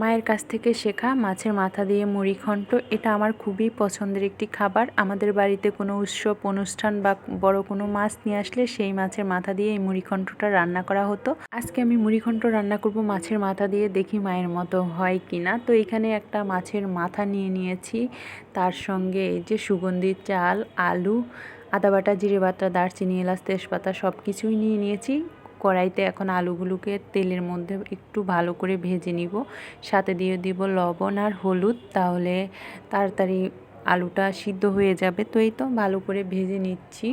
মায়ের কাছ থেকে শেখা মাছের মাথা দিয়ে মুড়ি ঘন্ট, এটা আমার খুবই পছন্দের একটি খাবার। আমাদের বাড়িতে কোনো উৎসব, অনুষ্ঠান বা বড় কোনো মাছ নিয়ে আসলে সেই মাছের মাথা দিয়ে এই মুড়ি ঘন্টটা রান্না করা হতো। আজকে আমি মুড়ি ঘন্ট রান্না করব মাছের মাথা দিয়ে, দেখি মায়ের মতো হয় কি না তো এখানে একটা মাছের মাথা নিয়ে নিয়েছি। তার সঙ্গে এই যে সুগন্ধি চাল, আলু, আদা বাটা, জিরে বাটা, দারচিনি, এলাচ, তেজপাতা সব কিছুই নিয়ে নিয়েছি। কড়াইতে এখন আলুগুলোকে তেলের মধ্যে একটু ভালো করে ভেজে নিব। সাথে দিয়ে দিব লবণ আর হলুদ, তাহলে তাড়াতাড়ি আলুটা সিদ্ধ হয়ে যাবে। তো এই তো ভালো করে ভেজে নিচ্ছি।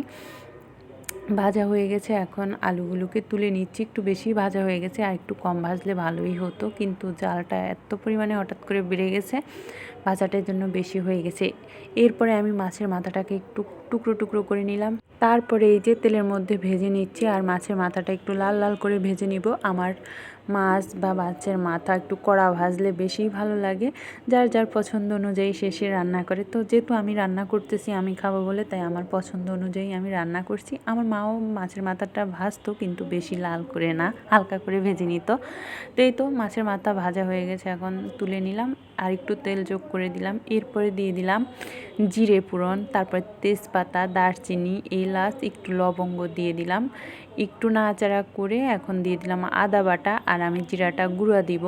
ভাজা হয়ে গেছে, এখন আলুগুলোকে তুলে নিচ্ছি। একটু বেশি ভাজা হয়ে গেছে, আর একটু কম ভাজলে ভালোই হতো। কিন্তু জালটা এত পরিমাণে হঠাৎ করে বেড়ে গেছে, ভাজাটার জন্য বেশি হয়ে গেছে। এরপরে আমি মাছের মাথাটাকে একটু টুকরো টুকরো করে নিলাম। তারপরে এই যে তেলের মধ্যে ভেজে নিচ্ছি আর মাছের মাথাটা একটু লাল লাল করে ভেজে নিব। আমার মাছ বা মাছের মাথা একটু কড়া ভাজলে বেশি ভালো লাগে। যার যার পছন্দ অনুযায়ী শেষে রান্না করে। তো যেহেতু আমি রান্না করতেছি, আমি খাব বলে, তাই আমার পছন্দ অনুযায়ী আমি রান্না করছি। আমার মাও মাছের মাথাটা ভাজতো, কিন্তু বেশি লাল করে না, হালকা করে ভেজে নিত। তো এই তো মাছের মাথা ভাজা হয়ে গেছে, এখন তুলে নিলাম আর একটু তেল যোগ করে দিলাম। এরপরে দিয়ে দিলাম জিরে পুরন তারপর তেজপাতা, দারচিনি এলাচ, একটু লবঙ্গ দিয়ে দিলাম। একটু নাড়াচাড়া করে এখন দিয়ে দিলাম আদা বাটা আর আমি জিরাটা গুঁড়া দিব।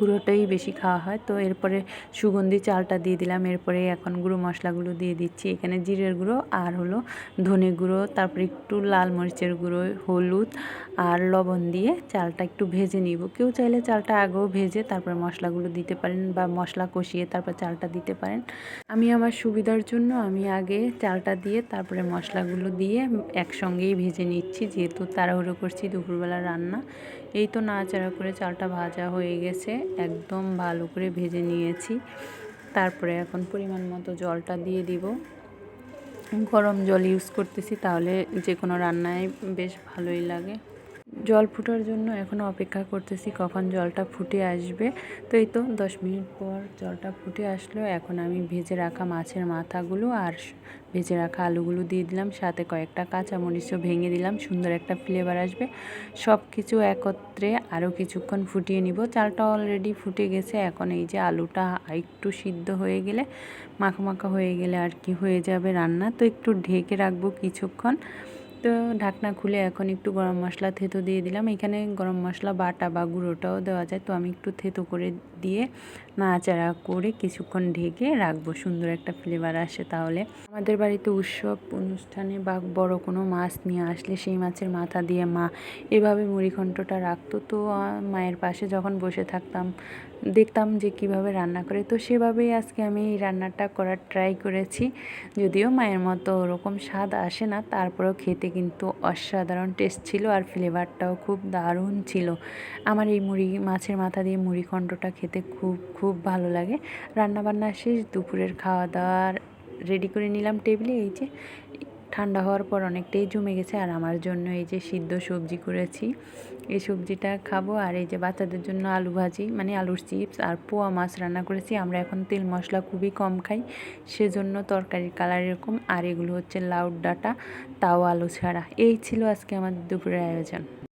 গুঁড়োটাই বেশি খাওয়া হয়। তো এরপরে সুগন্ধি চালটা দিয়ে দিলাম। এরপরে এখন গুঁড়ো মশলাগুলো দিয়ে দিচ্ছি। এখানে জিরের গুঁড়ো আর হলো ধনে গুঁড়ো, তারপরে একটু লাল মরিচের গুঁড়ো, হলুদ আর লবণ দিয়ে চালটা একটু ভেজে নিব। কেউ চাইলে চালটা আগেও ভেজে তারপরে মশলাগুলো দিতে পারেন বা মশলা কষিয়ে তারপর চালটা দিতে পারেন। আমি আমার সুবিধার জন্য আমি আগে চালটা দিয়ে তারপরে মশলাগুলো দিয়ে একসঙ্গেই ভেজে নিচ্ছি। যেহেতু তাড়াহুড়ো করছি দুপুরবেলা রান্না। এই তো নাড়াচাড়া করে চালটা ভাজা হয়ে গেছে। একদম ভালো করে ভেজে নিয়েছি। তারপরে এখন পরিমাণ মতো জলটা দিয়ে দিব। গরম জল ইউজ করতেছি, তাহলে যে কোনো রান্নায় বেশ ভালোই লাগে। জল ফুটার জন্য এখনও অপেক্ষা করতেছি কখন জলটা ফুটে আসবে। তো এই তো দশ মিনিট পর জলটা ফুটে আসলো। এখন আমি ভেজে রাখা মাছের মাথাগুলো আর ভেজে রাখা আলুগুলো দিয়ে দিলাম। সাথে কয়েকটা কাঁচামরিচও ভেঙে দিলাম। সুন্দর একটা ফ্লেভার আসবে। সব কিছু একত্রে আরও কিছুক্ষণ ফুটিয়ে নিব। চালটা অলরেডি ফুটে গেছে। এখন এই যে আলুটা একটু সিদ্ধ হয়ে গেলে, মাখা মাখা হয়ে গেলে আর কি হয়ে যাবে রান্না। তো একটু ঢেকে রাখব কিছুক্ষণ। তো ঢাকনা খুলে এখন একটু গরম মশলা থেতো দিয়ে দিলাম। এখানে গরম মশলা, বাটা বা গুঁড়োটাও দেওয়া যায়। তো আমি একটু থেতো করে দিয়ে নাড়াচাড়া করে কিছুক্ষণ ঢেকে রাখব। সুন্দর একটা ফ্লেভার আসে তাহলে। আমাদের বাড়িতে উৎসব অনুষ্ঠানে বা বড় কোনো মাছ নিয়ে আসলে সেই মাছের মাথা দিয়ে মা এভাবে মুড়িঘণ্টটা রাখতো। তো মায়ের পাশে যখন বসে থাকতাম, দেখতাম যে কীভাবে রান্না করে। তো সেভাবেই আজকে আমি এই রান্নাটা করার ট্রাই করেছি। যদিও মায়ের মতো ওরকম স্বাদ আসে না, তারপরেও খেতে কিন্তু অসাধারণ টেস্ট ছিল আর ফ্লেভারটাও খুব দারুণ ছিল। আমার এই মুড়ি, মাছের মাথা দিয়ে মুড়ি খণ্ডটা খেতে খুব খুব ভালো লাগে। রান্নাবান্না শেষ, দুপুরের খাওয়া দাওয়ার রেডি করে নিলাম টেবিলে এই যে ঠান্ডা হওয়ার পর অনেকটাই জমে গেছে আর আমার জন্য এই যে সিদ্ধ সবজি করেছি, এই সবজিটা খাব। আর এই যে বাচ্চাদের জন্য আলু ভাজি মানে আলুর চিপস আর পোয়া মাছ রান্না করেছি। আমরা এখন তেল মশলা খুবই কম খাই, সেজন্য তরকারির কালার এরকম। আর এগুলো হচ্ছে লাউ ডাটা, তাও আলু ছাড়া। এই ছিল আজকে আমাদের দুপুরের আয়োজন।